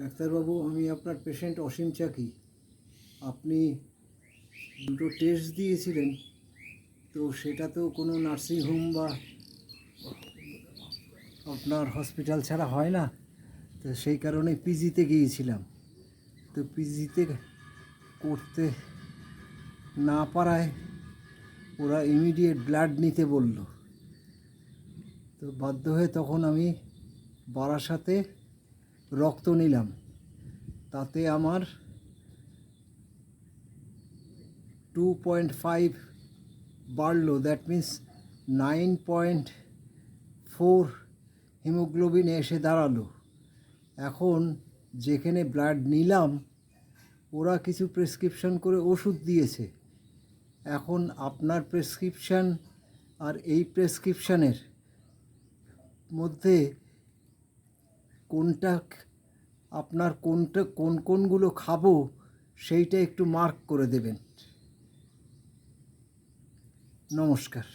ডাক্তারবাবু, আমি আপনার পেশেন্ট অসীম চাকি। আপনি দুটো টেস্ট দিয়েছিলেন, তো সেটা তো কোনো নার্সিংহোম বা আপনার হসপিটাল ছাড়া হয় না। তো সেই কারণে পিজিতে গিয়েছিলাম। তো পিজিতে করতে না পারায় ওরা ইমিডিয়েট ব্লাড নিতে বলল। তো বাধ্য হয়ে তখন আমি বারাসাতে রক্ত নিলাম। তাতে আমার টু পয়েন্ট ফাইভ বাড়লো। That means nine point four haemoglobin এসে দাঁড়াল। এখন যেখানে ব্লাড নিলাম, ওরা কিছু প্রেসক্রিপশন করে ওষুধ দিয়েছে। এখন আপনার প্রেসক্রিপশান আর এই প্রেসক্রিপশানের মধ্যে কোনটা আপনার কোনটা কোন কোনগুলো খাব সেইটা একটু মার্ক করে দেবেন। নমস্কার।